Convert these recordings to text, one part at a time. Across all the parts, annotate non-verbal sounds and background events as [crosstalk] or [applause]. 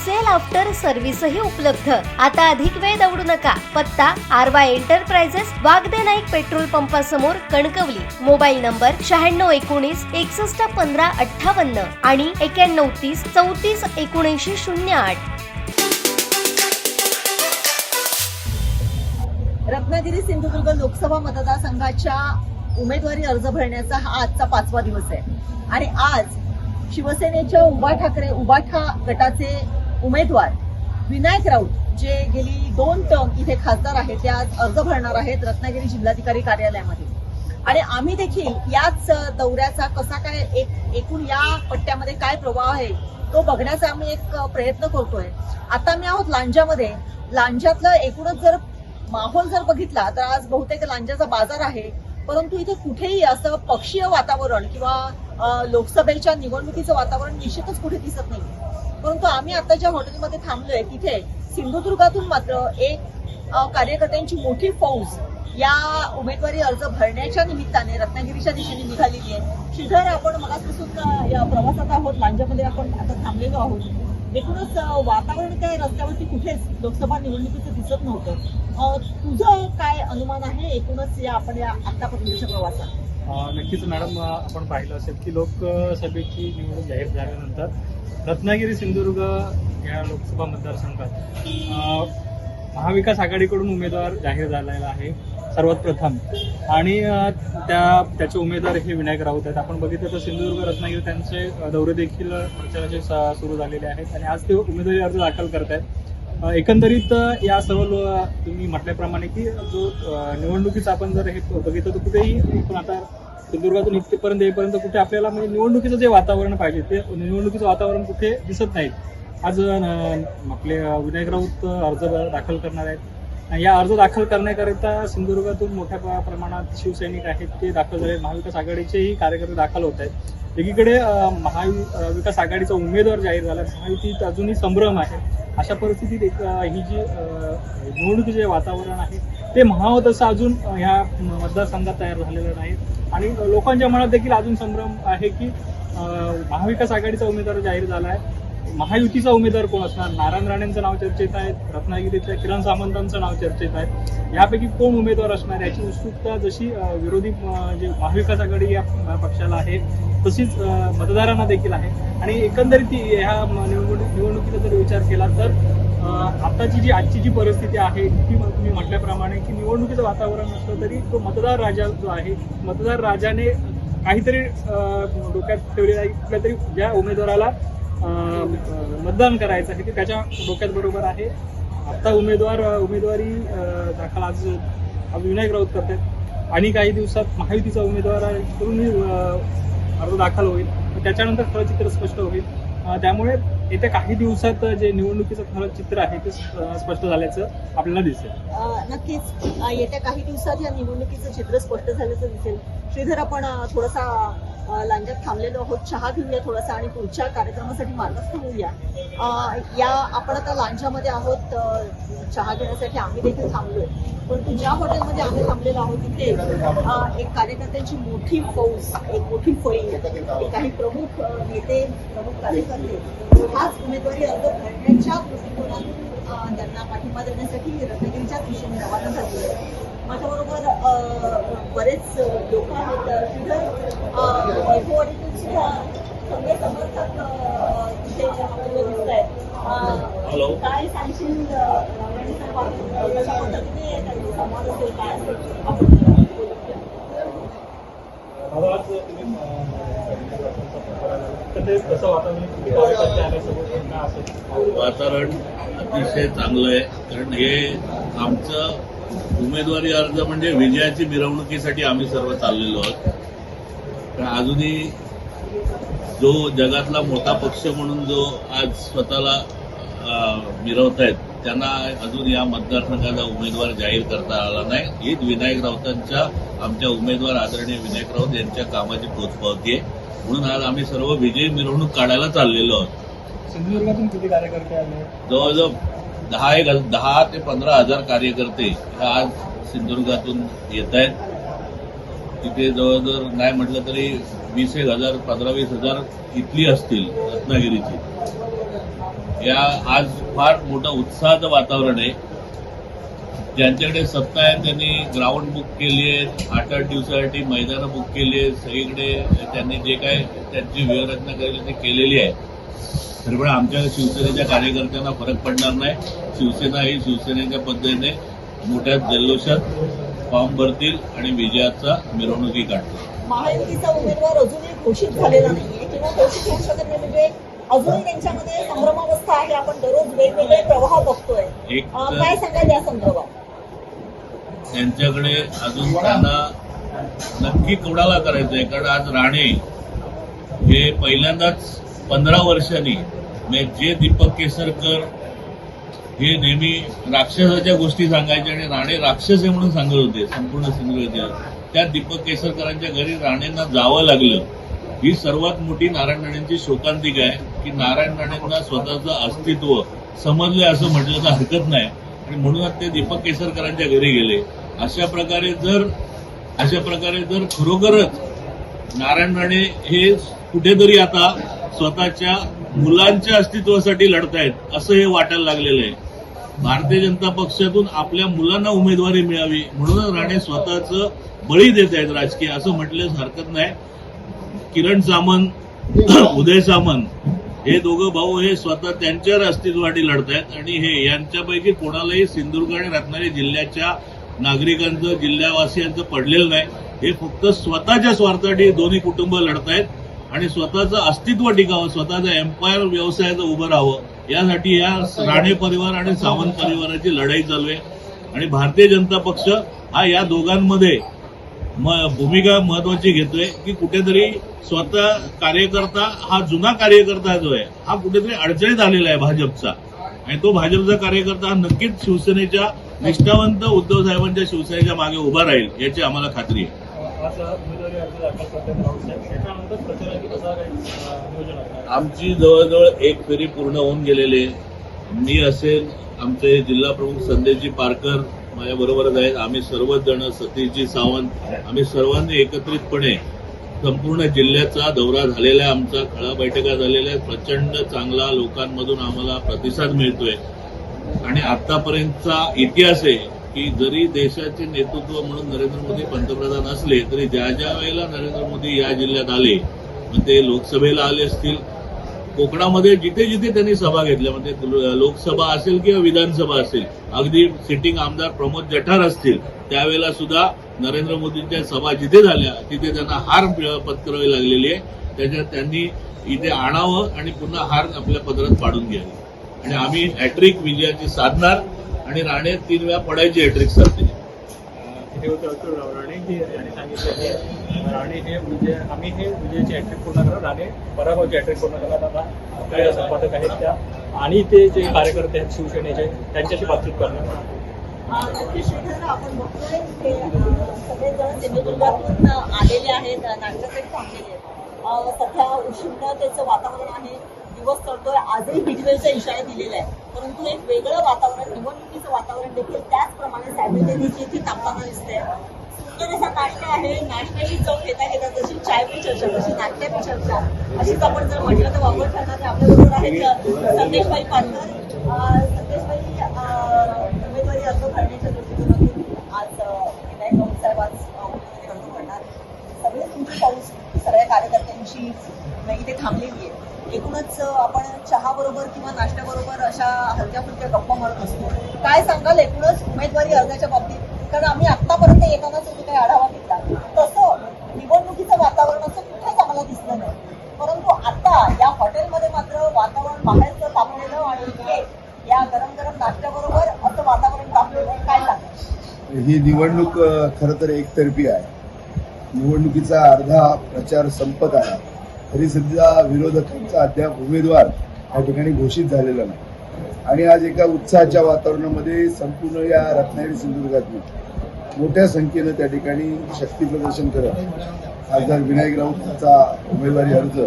Sale after सर्व्हिसही उपलब्ध. आता अधिक वेळ दौडू नका. पत्ता आरवा एंटरप्राइजेस वागदे नाईक पेट्रोल पंपासमोर कणकवली. मोबाईल नंबर शहाण्णव एकोणीस एकसष्ट पंधरा अठ्ठावन्न आणि एक्याण्णव तीस चौतीस एकोणऐंशी शून्य आठ. रत्नागिरी सिंधुदुर्ग लोकसभा मतदारसंघाच्या उमेदवारी अर्ज भरण्याचा हा आजचा पाचवा दिवस आहे. आणि आज शिवसेनेच्या उभा ठाकरे उबाठा गटाचे उमेदवार विनायक राऊत जे गेली दोन टर्म इथे खासदार आहेत ते आज अर्ज भरणार आहेत रत्नागिरी जिल्हाधिकारी कार्यालयामध्ये. आणि आम्ही देखील याच दौऱ्याचा कसा काय एक एकूण या पट्ट्यामध्ये काय प्रवाह आहे तो बघण्याचा आम्ही एक प्रयत्न करतोय. आता मी आहोत लांजामध्ये. लांजातलं एकूणच जर माहोल जर बघितला तर आज बहुतेक लांजाचा बाजार आहे. परंतु इथे कुठेही असं पक्षीय वातावरण किंवा लोकसभेच्या निवडणुकीचं वातावरण निश्चितच कुठे दिसत नाही परंतु आम्ही आता ज्या हॉटेलमध्ये थांबलोय तिथे सिंधुदुर्गातून मात्र एक कार्यकर्त्यांची मोठी फौज या उमेदवारी अर्ज भरण्याच्या निमित्ताने रत्नागिरीच्या दिशेने निघालेली आहे. श्रीधर आपण मगापासून अ, या प्रवासात आहोत. लांजामध्ये आपण आता थांबलेलो आहोत. एकूणच वातावरण काय रस्त्यावरती कुठेच लोकसभा निवडणुकीचं दिसत नव्हतं. तुझं काय अनुमान आहे? एकूणच या आपण या आतापर्यंतच्या प्रवासात. नक्कीच मॅडम आपण पाहिलं असेल की लोकसभेची निवडणूक जाहीर झाल्यानंतर रत्नागिरी सिंधुदुर्ग या लोकसभा मतदारसंघात महाविकास आघाडीकडून उमेदवार जाहीर झालेला आहे सर्वात प्रथम आणि त्या त्याचे उमेदवार हे विनायक राऊत आहेत. आपण बघितलं तर सिंधुदुर्ग रत्नागिरी त्यांचे दौरे देखील प्रचाराचे सुरू झालेले आहेत. आणि आज ते उमेदवारी अर्ज दाखल करत आहेत एकंदरीत या सर्व तुम्ही म्हटल्याप्रमाणे की जो निवडणुकीचा निवडणुकीचं आपण जर हे बघितलं तर कुठेही पण आता सिंधुदुर्गातून इथेपर्यंत येईपर्यंत कुठे आपल्याला म्हणजे निवडणुकीचं जे वातावरण पाहिजे ते निवडणुकीचं वातावरण कुठे दिसत नाही. आज आपले विनायक राऊत अर्ज दाखल करणार आहेत. या अर्ज दाखल करण्याकरिता सिंधुदुर्गातून मोठ्या प्रमाणात शिवसैनिक आहेत ते दाखल झाले आहेत. महाविकास आघाडीचेही कार्यकर्ते दाखल होत आहेत एकीकडे महाविकास आघाडीचा उमेदवार जाहीर झाला आहे. महायुतीत अजूनही संभ्रम आहे अशा परिस्थितीत एक ही जी अं, निवडणुकीचे जे वातावरण आहे ते म्हणावं तसं अजून ह्या मतदारसंघात तयार झालेलं नाही आणि लोकांच्या मनात देखील अजून संभ्रम आहे की महाविकास आघाडीचा उमेदवार जाहीर झाला आहे महायुतीचा उमेदवार कोण असणार? नारायण राणेंचं नाव चर्चेत आहे रत्नागिरीतल्या किरण सामंतांचं नाव चर्चेत आहे यापैकी कोण उमेदवार असणार? याची उत्सुकता जशी विरोधी जे महाविकास आघाडी या पक्षाला आहे तशीच मतदारांना देखील आहे. आणि एकंदरीत ह्या निवडणूक निवडणुकीचा जर विचार केला तर आताची जी आजची जी परिस्थिती आहे ती तुम्ही म्हटल्याप्रमाणे की निवडणुकीचं वातावरण असलं तरी तो मतदार राजा जो आहे मतदार राजाने काहीतरी डोक्यात ठेवलेला आहे कुठल्या तरी ज्या उमेदवाराला मतदान करायचं आहे ते त्याच्या डोक्यात बरोबर आहे. आता उमेदवार उमेदवारी दाखल आज आज विनायक राऊत करतात आणि काही दिवसात महायुतीचा उमेदवार करूनही करून अर्ज दाखल होईल. त्याच्यानंतर खरं चित्र स्पष्ट होईल. त्यामुळे येत्या काही दिवसात जे निवडणुकीचं खरं चित्र आहे ते स्पष्ट झाल्याचं आपल्याला दिसेल. नक्कीच. येत्या काही दिवसात या निवडणुकीचं चित्र स्पष्ट झाल्याचं दिसेल. श्रीधर आपण थोडासा लांजात थांबलेलो आहोत. चहा घेऊया थोडासा आणि पुढच्या कार्यक्रमासाठी मार्गच ठेवूया या आपण आता लांजामध्ये आहोत. चहा घेण्यासाठी आम्ही देखील थांबलोय. परंतु ज्या हॉटेलमध्ये आम्ही थांबलेलो आहोत तिथे एक कार्यकर्त्यांची मोठी फौज एक मोठी फळी काही प्रमुख नेते प्रमुख कार्यकर्ते हाच उमेदवारी अर्ज भरण्याच्या दृष्टिकोनातून त्यांना पाठिंबा देण्यासाठी रत्नागिरीच्याच दिशेने रवाना झाली माझ्याबरोबर बरेच लोक आहेत श्रीधर अ, वैभववाडीतून सुद्धा सगळे समर्थक तिथे आपल्याला दिसत आहेत हॅलो. काय सांगशील कशा पद्धतीने त्यांचा संवाद असेल काय असेल? आपण. मला आज असेल. वातावरण अतिशय चांगलं आहे. कारण हे आमचं उमेदवारी अर्ज म्हणजे विजयाची मिरवणुकीसाठी आम्ही सर्व चाललेलो आहोत. पण अजूनही जो जगातला मोठा पक्ष म्हणून जो आज स्वतःला मिरवत आहेत त्यांना अजून या मतदारसंघाचा उमेदवार जाहीर करता आला नाही. हीच विनायक राऊतांच्या आमच्या उमेदवार आदरणीय विनायक राऊत यांच्या कामाची पोचपावती आहे. म्हणून आज आम्ही सर्व विजयी मिरवणूक काढायला चाललेलो आहोत. सिंधुदुर्गातून किती कार्यकर्ते आले? जवळजवळ दहा एक दहा ते पंधरा हजार कार्यकर्ते हे आज सिंधुदुर्गातून येत आहेत. तिथे जवळजवळ नाही म्हटलं तरी वीस एक हजार पंधरा वीस हजार इथली असतील रत्नागिरीची. या आज फार मोठं उत्साहाचं वातावरण आहे. ज्यांच्याकडे सत्ता आहे त्यांनी ग्राउंड बुक केली आहेत आठ आठ दिवसासाठी मैदानं बुक केली आहेत. सगळीकडे त्यांनी जे काय त्यांची व्यवरचना केली ती केलेली आहे. तरी पण आमच्या शिवसेनेच्या कार्यकर्त्यांना फरक पडणार नाही. शिवसेना ही शिवसेनेच्या पद्धतीने मोठ्या जल्लोषात फॉर्म भरतील आणि विजयाचा मिरवणुकी काढतील. महायुतीचा उमेदवार अजूनही घोषित झालेला नाहीये. किंवा घोषित होऊ शकत नाही. म्हणजे अजूनही त्यांच्यामध्ये संभ्रमावस्था आहे. आपण दररोज वेगवेगळे प्रवाह बघतोय. एक अं, तर काय सांगाल या संदर्भात? त्यांच्याकडे अजून त्यांना नक्की कोणाला करायचंय? कारण आज राणे हे पहिल्यांदाच पंधरा वर्षांनी म्हणजे जे दीपक केसरकर हे नेहमी राक्षसाच्या गोष्टी सांगायचे आणि राणे राक्षस आहे म्हणून सांगत होते संपूर्ण सिंधुदुर्गात त्या दीपक केसरकरांच्या घरी राणेंना जावं लागलं. ही सर्वात मोठी नारायण राणेंची शोकांतिका आहे की नारायण राणेंना स्वतःचं अस्तित्व समजलंय असं म्हटलं तर हरकत नाही. आणि म्हणूनच ते दीपक केसरकरांच्या घरी गेले. अशा प्रकारे जर अशा प्रकारे जर खरोखरच नारायण राणे हे कुठेतरी आता स्वतःच्या मुलांच्या अस्तित्वासाठी लढतायत असं हे वाटायला लागलेलं आहे. भारतीय जनता पक्षातून आपल्या मुलांना उमेदवारी मिळावी म्हणूनच राणे स्वतःचं बळी देत आहेत राजकीय असं म्हटल्यास हरकत नाही. किरण सामंत [clears throat] उदय सामंत हे दोघं भाऊ हे स्वतः त्यांच्या अस्तित्वासाठी लढतायत आणि हे यांच्यापैकी कोणालाही सिंधुदुर्ग आणि रत्नागिरी जिल्ह्याच्या नागरिकांचं जिल्ह्यावासियांचं पडलेलं नाही. हे फक्त स्वतःच्या स्वार्थासाठी दोन्ही कुटुंब लढतायत. आणि स्वतःचं अस्तित्व टिकावं स्वतःचं एम्पायर व्यवसायाचं उभं राहावं यासाठी या राणे परिवार आणि सावंत परिवाराची लढाई चालू आहे. आणि भारतीय जनता पक्ष हा या दोघांमध्ये म- भूमिका महत्वाची घेतोय की कुठेतरी स्वतः कार्यकर्ता हा जुना कार्यकर्ता जो आहे हा कुठेतरी अडचणीत आलेला आहे भाजपचा. आणि तो भाजपचा कार्यकर्ता हा नक्कीच शिवसेनेच्या निष्ठावंत उद्धव साहेबांच्या शिवसेनेच्या मागे उभा राहील याची आम्हाला खात्री आहे. आमची जवळजवळ एक फेरी पूर्ण होऊन गेलेली आहे. मी असेल आमचे जिल्हा प्रमुख संदेशजी पारकर माझ्या बरोबरच आहेत. आम्ही सर्वच जण सतीशजी सावंत आम्ही सर्वांनी एकत्रितपणे संपूर्ण जिल्ह्याचा दौरा झालेला आहे. आमचा खळा बैठका झालेल्या आहेत. प्रचंड चांगला लोकांमधून आम्हाला प्रतिसाद मिळतोय. आणि आतापर्यंतचा इतिहास आहे की जरी देशाचे नेतृत्व म्हणून नरेंद्र मोदी पंतप्रधान असले तरी ज्या ज्या वेळेला नरेंद्र मोदी या जिल्ह्यात आले मग ते लोकसभेला आले असतील. कोकणामध्ये जिथे जिथे त्यांनी सभा घेतल्या म्हणजे लोकसभा असेल किंवा विधानसभा असेल अगदी सिटिंग आमदार प्रमोद जठार असतील त्यावेळेला सुद्धा नरेंद्र मोदींच्या सभा जिथे झाल्या तिथे त्यांना हार पत्करावी लागलेली आहे. त्याच्यात त्यांनी इथे आणावं आणि पुन्हा हार आपल्या पदरात पाडून घ्यावी. आणि आम्ही हॅट्रिक विजयाची साधणार आणि राणे तीन वेळा पडायची हॅट्रिक साधतील हे होते राणे यांनी सांगितलं की राणे हे विजय आम्ही हे विजयाची हॅट्रिक पूर्ण करणार राणे पराभवाची हॅट्रिक पूर्ण करणार आता आपल्या संपादक आहेत त्या. आणि ते जे कार्यकर्ते आहेत शिवसेनेचे त्यांच्याशी बातचीत करणार. आपण बघतोय सगळेजण सिंधुदुर्गातून आलेले आहेत अं, नाट्यासाठी थांबलेले आहेत अं, सध्या उष्णतेचं वातावरण आहे. दिवस चढतोय आजही हिटवेलचा इशारा दिलेला आहे. परंतु एक वेगळं वातावरण निवडणुकीचं वातावरण देखील त्याचप्रमाणे सायमल्टेनियसली इथे तापताना दिसतंय. सुंदर असा नाश्ता आहे. नाश्त्याची चव घेता घेता जशी चाय पे चर्चा तशी नाट्य पे चर्चा. अशीच आपण जर म्हटलं तर वापर ठरणार आपल्याबरोबर आहेत अं, संदेशभाई पाटकर अं, संदेशभाई उमेदवारी अर्ज भरण्याच्या दृष्टिकोनातून आज विनायक राऊत साहेब आज उमेदवारी अर्ज भरणार. सगळे तुमची पाऊस सगळ्या कार्यकर्त्यांची अं, इथे थांबलेली आहे. एकूणच आपण चहा बरोबर किंवा नाश्त्याबरोबर अशा हलक्या फुलक्या गप्पा मारत असतो. काय सांगाल एकूणच उमेदवारी अर्जाच्या बाबतीत? कारण आम्ही आतापर्यंत येतानाच जो म्हणजे काही आढावा घेतला. तसं निवडणुकीचं वातावरण असं कुठेच आम्हाला दिसलं नाही. परंतु आता या हॉटेलमध्ये मात्र वातावरण बाहेरचं तापलेलं आणि इथे या गरम गरम नाश्त्याबरोबर असं वातावरण तापलेलं काय सांगाल? ही निवडणूक खरं तर एकतर्फी आहे. निवडणुकीचा अर्धा प्रचार संपत आहे तरी सध्या विरोधकांचा अद्याप उमेदवार या ठिकाणी घोषित झालेला नाही. आणि आज एका उत्साहाच्या वातावरणामध्ये संपूर्ण या रत्नागिरी सिंधुदुर्गातून मोठ्या संख्येनं त्या ठिकाणी शक्ती प्रदर्शन करत खासदार विनायक राऊतचा उमेदवारी अर्ज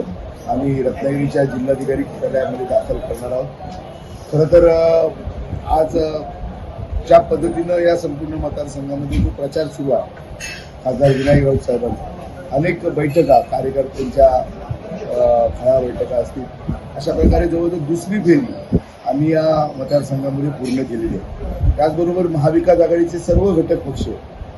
आम्ही रत्नागिरीच्या जिल्हाधिकारी कार्यालयामध्ये दाखल करणार आहोत. खरं तर आज ज्या पद्धतीनं या संपूर्ण मतदारसंघामध्ये जो प्रचार सुरू आहे खासदार विनायक राऊत साहेबांचा अनेक बैठका कार्यकर्त्यांच्या अ, खळा बैठका असतील. अशा प्रकारे जवळजवळ दुसरी फेरी आम्ही या मतदारसंघामध्ये पूर्ण केलेली आहे. त्याचबरोबर महाविकास आघाडीचे सर्व घटक पक्ष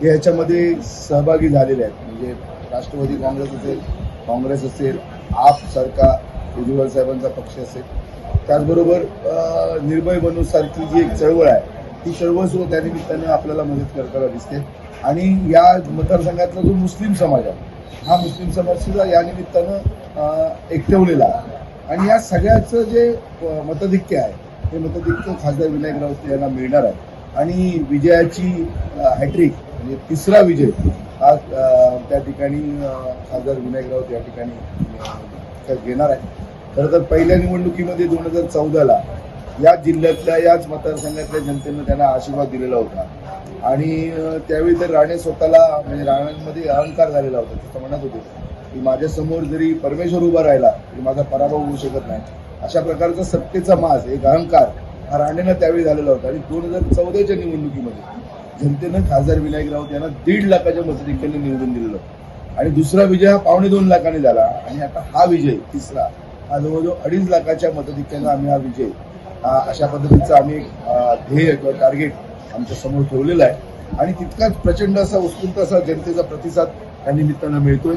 हे याच्यामध्ये सहभागी झालेले आहेत. म्हणजे राष्ट्रवादी काँग्रेस असेल काँग्रेस असेल आप सरकार केजरीवाल साहेबांचा पक्ष असेल. त्याचबरोबर निर्भय बनूसारखी जी एक चळवळ आहे ती चळवळ सुद्धा त्यानिमित्तानं आपल्याला मदत करताना दिसते. आणि या मतदारसंघातला जो मुस्लिम समाज आहे हा मुस्लिम समाज सुद्धा या निमित्तानं एकटवलेला. आणि या सगळ्याचं जे अ, मतधिक्य आहे ते मतधिक्य खासदार विनायक राऊत यांना मिळणार आहे. आणि विजयाची हॅट्रिक म्हणजे तिसरा विजय हा त्या ठिकाणी खासदार विनायक राऊत या ठिकाणी घेणार आहे. खरं तर पहिल्या निवडणुकीमध्ये दोन हजार चौदाला याच जिल्ह्यातल्या याच मतदारसंघातल्या जनतेनं त्यांना आशीर्वाद दिलेला होता. आणि त्यावेळी तर राणे स्वतःला म्हणजे राणांमध्ये अहंकार झालेला होता तसं म्हणत होते. की माझ्यासमोर जरी परमेश्वर उभा राहिला तरी माझा पराभव होऊ शकत नाही. अशा प्रकारचा सत्तेचा मास एक अहंकार हा राणेनं त्यावेळी झालेला होता. आणि दोन हजार चौदाच्या निवडणुकीमध्ये जनतेनं खासदार विनायक राऊत यांना दीड लाखाच्या मताधिक्याने निवडून दिलेलं आणि दुसरा विजय हा पावणे दोन लाखाने झाला. आणि आता हा विजय तिसरा हा जवळजवळ अडीच लाखाच्या मताधिक्यानं आम्ही हा विजय हा अशा पद्धतीचा आम्ही एक, ध्येय किंवा टार्गेट आमच्यासमोर ठेवलेला आहे. आणि तितकाच प्रचंड असा उत्स्फूर्त असा जनतेचा प्रतिसाद या निमित्तानं मिळतोय.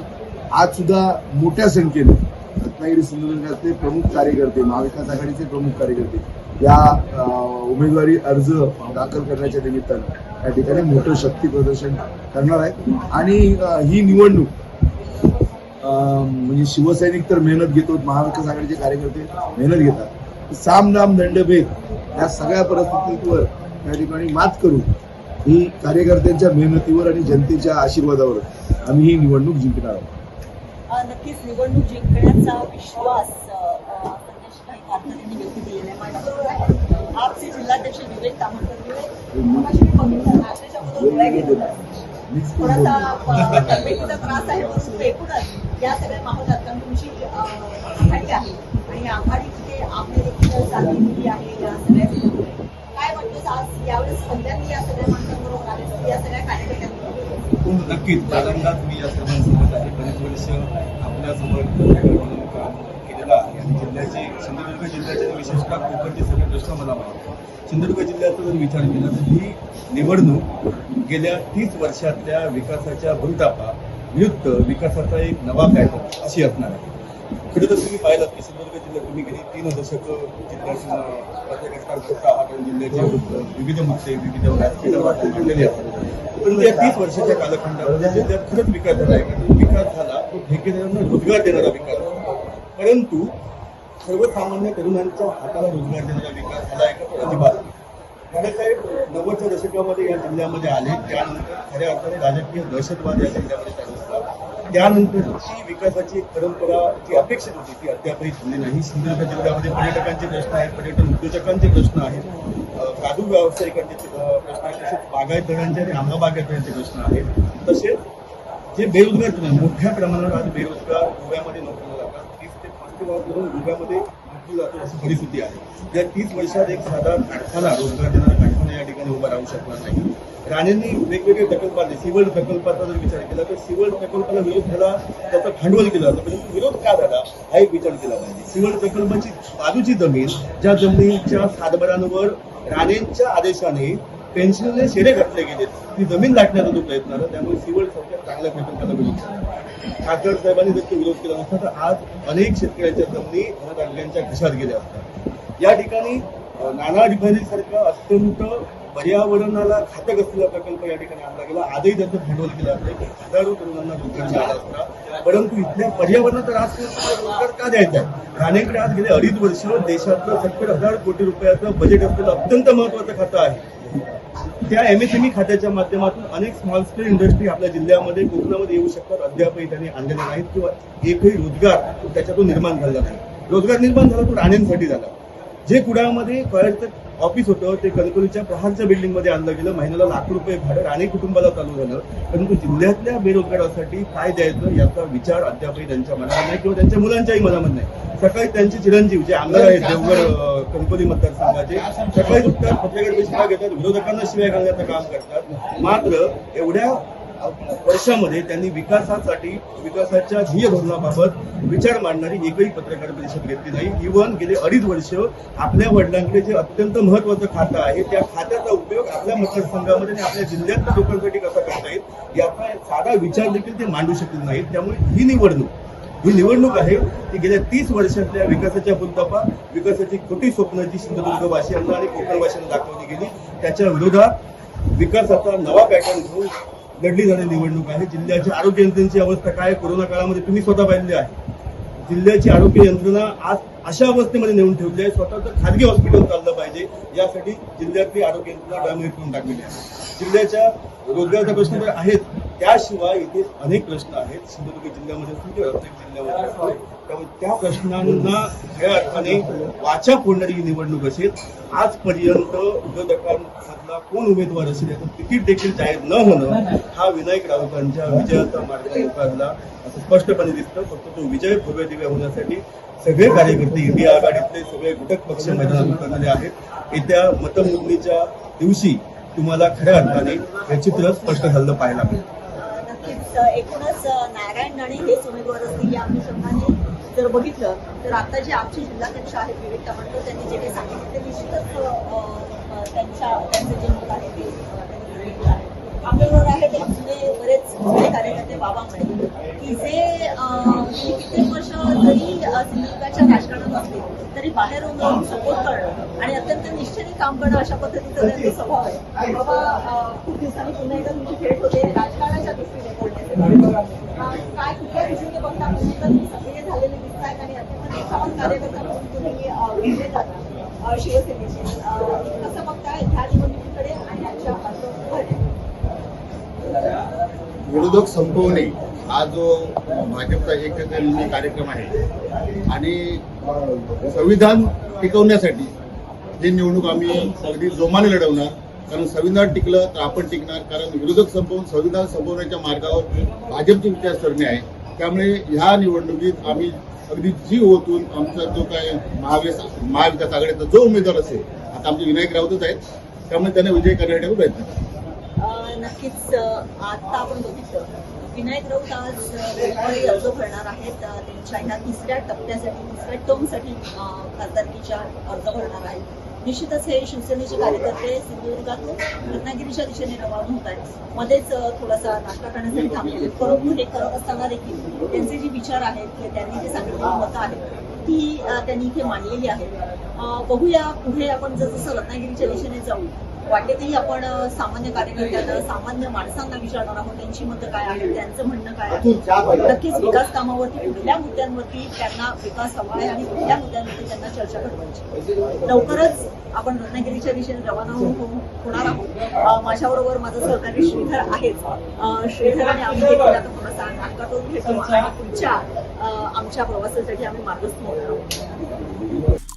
आज सुद्धा मोठ्या संख्येने रत्नागिरी सिंधुदुर्गातले प्रमुख कार्यकर्ते महाविकास आघाडीचे प्रमुख कार्यकर्ते या उमेदवारी अर्ज दाखल करण्याच्या निमित्तानं या ठिकाणी मोठं शक्ती प्रदर्शन करणार आहे. आणि ही निवडणूक अं, म्हणजे शिवसैनिक तर मेहनत घेतो महाविकास आघाडीचे कार्यकर्ते मेहनत घेतात. साम नाम दंडभेद या सगळ्या परिस्थितीवर त्या ठिकाणी मात करून ही कार्यकर्त्यांच्या मेहनतीवर आणि जनतेच्या आशीर्वादावर आम्ही ही निवडणूक जिंकणार आहोत. नक्कीच निवडणूक जिंकण्याचा विश्वास व्यक्त केलेला आहे. माझ्याबरोबर आपचे जिल्हाध्यक्ष विवेक तामणकर. थोडासा तब्येतीचा त्रास आहे परंतु एकूणच. या सगळ्या महाराष्ट्रात तुमची आघाडी आहे आणि आघाडीचे आपले देखील आहे या सगळ्या. काय वाटतं आज? यावेळेस पहिल्यांदा या सगळ्या माणसांबरोबर आले या सगळ्या कार्यकर्त्यांबरोबर. नक्कीच पहिल्यांदाच मी या सर्वांसोबत आहे. बरेच वर्ष आपल्यासमोर म्हणून काम केलेलं आहे. आणि जिल्ह्याचे सिंधुदुर्ग जिल्ह्याचे विशेषतः कोकणचे सगळे प्रश्न मला माहिती सिंधुदुर्ग जिल्ह्याचा जर विचार केला तर ही निवडणूक गेल्या तीस वर्षातल्या विकासाच्या भूलतापा नियुक्त विकासाचा एक नवा पॅटर्न अशी असणार आहे. खरं तर तुम्ही पाहिलं की सिंधुदुर्ग जिल्ह्यात तुम्ही गेली तीन दशक जिल्ह्यातून पत्रकार आहात जिल्ह्याचे विविध मुद्दे विविध राजकीय वाटून मांडलेले असतात परंतु या तीस वर्षाच्या कालखंडात जिल्ह्यात खरंच विकास झाला आहे. विकास झाला तो ठेकेदारांना रोजगार देणारा विकास परंतु सर्वसामान्य तरुणांच्या हाताला रोजगार देणारा विकास झाला आहे का? तो अजिबात नाही. नव्वदच्या दशकामध्ये या जिल्ह्यामध्ये आले. त्यानंतर खऱ्या अर्थाने राजकीय दहशतवाद या जिल्ह्यामध्ये त्यानंतरची विकासाची एक परंपरा जी अपेक्षित होती ती अद्यापही झाली नाही. सिंधुदुर्ग जिल्ह्यामध्ये पर्यटकांचे प्रश्न आहेत पर्यटन उद्योजकांचे प्रश्न आहेत काजू व्यावसायिकांचे प्रश्न आहेत तसेच बागायतदारांचे आणि आंबा बागायतदारांचे प्रश्न आहेत तसेच जे बेरोजगार मोठ्या प्रमाणावर आज बेरोजगार गोव्यामध्ये नोकरीला लागतात तीस ते पस्तीस करून गोव्यामध्ये नोकरी जातो अशी परिस्थिती आहे. या तीस वर्षात एक साधा कारखाना रोजगार देणारा कारखाना या ठिकाणी उभा राहू शकणार नाही. राणेंनी वेगवेगळे प्रकल्प आले सिवल प्रकल्पाचा जर विचार केला तर सिवल प्रकल्पाला विरोध झाला त्याचं भांडवल केलं जातं. परंतु म्हणजे विरोध का झाला हा एक विचार केला पाहिजे. सिवल प्रकल्पाची बाजूची जमीन ज्या जमिनीच्या सातबारांवर राणेंच्या आदेशाने पेन्शनने शेडे घातले गेले ती जमीन लाटण्याचा जो प्रयत्न आला त्यामुळे सिवल सगळ्यात चांगल्या प्रकल्पाला विरोध झाला खासदार साहेबांनी जर तो विरोध केला नसता तर आज अनेक शेतकऱ्यांच्या जमिनी धनदांडग्यांच्या घशात गेल्या असतात. या ठिकाणी नाना रिफायनरी अत्यंत पर्यावरणाला घातक असलेला प्रकल्प या ठिकाणी आणला गेला. आजही त्याचं भांडवल केलं जातं हजारो तरुणांना रोजगार मिळाला असता. परंतु इथल्या पर्यावरणाचा राज रोजगार का द्यायचा राणेकडे आज गेले अडीच वर्ष. देशातलं सत्तर हजार कोटी रुपयाचं बजेट असलेलं अत्यंत महत्वाचं खातं आहे. त्या एमएसएमई खात्याच्या माध्यमातून अनेक स्मॉल स्केल इंडस्ट्री आपल्या जिल्ह्यामध्ये कोकणामध्ये येऊ शकतात. अद्यापही त्यांनी आणलेले नाहीत किंवा एकही रोजगार त्याच्यातून निर्माण झालेला नाही. रोजगार निर्माण झाला तो राणेंसाठी झाला. जे कुडाळमध्ये कळत ऑफिस होतं ते कणकवलीच्या प्रहारच्या बिल्डिंगमध्ये आणलं गेलं. महिन्याला लाख रुपये भाडं राणे कुटुंबाला चालू झालं. परंतु जिल्ह्यातल्या बेरोजगारासाठी काय द्यायचं याचा विचार अद्यापही त्यांच्या मनामध्ये नाही किंवा त्यांच्या मुलांच्याही मनामध्ये नाही. सकाळी त्यांचे चिरंजीव जे आमदार आहेत देवगड अं, कणकवली मतदारसंघाचे सकाळी उठतात पत्रकार शिवाय घेतात विरोधकांना शिवाय घालण्याचं काम करतात. मात्र एवढ्या वर्षामध्ये त्यांनी विकासासाठी विकासाच्या ध्येय धोरणाबाबत विचार मांडणारी एकही पत्रकार परिषद घेतली नाही. इव्हन गेले अडीच वर्ष आपल्या वडिलांकडे जे अत्यंत महत्वाचं खातं आहे त्या खात्याचा उपयोग आपल्या मतदारसंघामध्ये आणि आपल्या जिल्ह्यातल्या लोकांसाठी कसा करता येईल याचा साधा विचार देखील ते मांडू शकत नाहीत. त्यामुळे ही निवडणूक ही निवडणूक आहे ती गेल्या तीस वर्षातल्या विकासाच्या फुलतापा विकासाची खोटी स्वप्न जी सिंधुदुर्गवासियांना आणि कोकणवासियांना दाखवली गेली त्याच्या विरोधात विकासाचा नवा पॅटर्न घेऊन लढली जाणारी निवडणूक आहे. जिल्ह्याच्या आरोग्य यंत्रणेची अवस्था काय कोरोना काळामध्ये तुम्ही स्वतः पाहिलेली आहे. जिल्ह्याची आरोग्य यंत्रणा आज अशा अवस्थेमध्ये नेऊन ठेवली आहे. स्वतःचं खाजगी हॉस्पिटल चाललं पाहिजे. यासाठी जिल्ह्यातली आरोग्य यंत्रणा डॅमेज करून टाकलेली आहे. जिल्ह्याच्या रोजगाराचा प्रश्न तर आहेत त्याशिवाय इथे अनेक प्रश्न आहेत. सिंधुदुर्ग जिल्ह्यामध्ये असतील किंवा जिल्ह्यामध्ये असतील त्यामुळे त्या प्रश्नांना खऱ्या अर्थाने वाचा फोडणारी ही निवडणूक असेल. आजपर्यंत विरोधकांमधला कोण उमेदवार असेल याचं तिकीट देखील जाहीर न होणं हा विनायक राऊतांच्या विजयाचा मार्ग उभारला असं स्पष्टपणे दिसतं. फक्त तो विजय भव्य दिव्य होण्यासाठी सगळे कार्यकर्ते इंडिया आघाडीतले सगळे घटक पक्ष मैदानात उतरलेले आहेत. येत्या मतमोजणीच्या दिवशी तुम्हाला खऱ्या अर्थाने हे चित्र स्पष्ट झालं पाहायला मिळेल. एकूणच नारायण राणे हेच उमेदवार असतील या अनुषंगाने जर बघितलं तर आता जे आमचे जिल्हाध्यक्ष आहेत विवेक तावडकर त्यांनी जे काही सांगितलं ते निश्चितच त्यांच्या त्यांचं जे मत आहे ते आपल्याबरोबर आहे ते जुने बरेच जुने कार्यकर्ते बाबा म्हणे की जे कित्येक वर्ष जरी सिंधुदुर्गाच्या राजकारणात असले तरी बाहेर येऊन सपोर्ट करणं आणि अत्यंत निष्ठेने काम करणं अशा पद्धतीचा त्यांचा स्वभाव आहे. बाबा खूप दिवसांनी पुन्हा एकदा तुमची भेट होते. राजकारणाच्या दृष्टीने बोलण्याचे काय कुठल्या दृष्टीने बघता? पुन्हा तुम्ही सक्रिय झालेले दिसत आहेत आणि अत्यंत निष्ठावान कार्यकर्ता म्हणून तुम्ही भेटले जाता. शिवसेनेचे. कसं बघताय? ह्या निवडणुकीकडे आणि भरण्याकडे? विरोधक संपवणे हा जो भाजपचा एकत्रित कार्यक्रम आहे. आणि संविधान टिकवण्यासाठी ही निवडणूक आम्ही अगदी जोमाने लढवणार कारण संविधान टिकलं तर आपण टिकणार कारण विरोधक संपवून संविधान संपवण्याच्या मार्गावर भाजपची विचारसरणी आहे. त्यामुळे ह्या निवडणुकीत आम्ही अगदी जीव ओतून आमचा जो काय महाविकास महाविकास आघाडीचा जो उमेदवार असेल आता आमचे विनायक राऊतच आहेत. त्यामुळे त्यांना विजय करण्यासाठी प्रयत्न करू. नक्कीच आता आपण बघितलं विनायक राऊत आज अ, उमेदवारी अर्ज भरणार आहेत. त्यांच्या ह्या तिसऱ्या टप्प्यासाठी तिसऱ्या टर्मसाठी खासदारकीच्या अर्ज भरणार आहेत. निश्चितच हे शिवसेनेचे कार्यकर्ते सिंधुदुर्गातून रत्नागिरीच्या दिशेने रवाना होत आहेत. मध्येच थोडासा नाश्ता करण्यासाठी थांबले परंतु हे करत असताना देखील त्यांचे जे विचार आहेत त्यांनी जे सांगितलेली मतं आहेत ती त्यांनी इथे मांडलेली आहेत. बघूया पुढे आपण जसं रत्नागिरीच्या दिशेने जाऊ वाटेतही आपण सामान्य कार्यकर्त्यांना सामान्य माणसांना विचारणार आहोत त्यांची मतं काय आहेत त्यांचं म्हणणं काय आहे. नक्कीच विकास कामावरती कुठल्या मुद्द्यांवरती त्यांना विकास हवा आहे आणि कुठल्या मुद्द्यांवरती त्यांना चर्चा घडवायची लवकरच आपण रत्नागिरीच्या दिशेने रवाना होणार आहोत. माझ्याबरोबर माझं सहकारी श्रीधर आहेच श्रीधर आणि आम्ही आता थोडासा नाटका करून घेतो. आणि पुढच्या आमच्या प्रवासासाठी आम्ही मार्गस्थ होणार आहोत.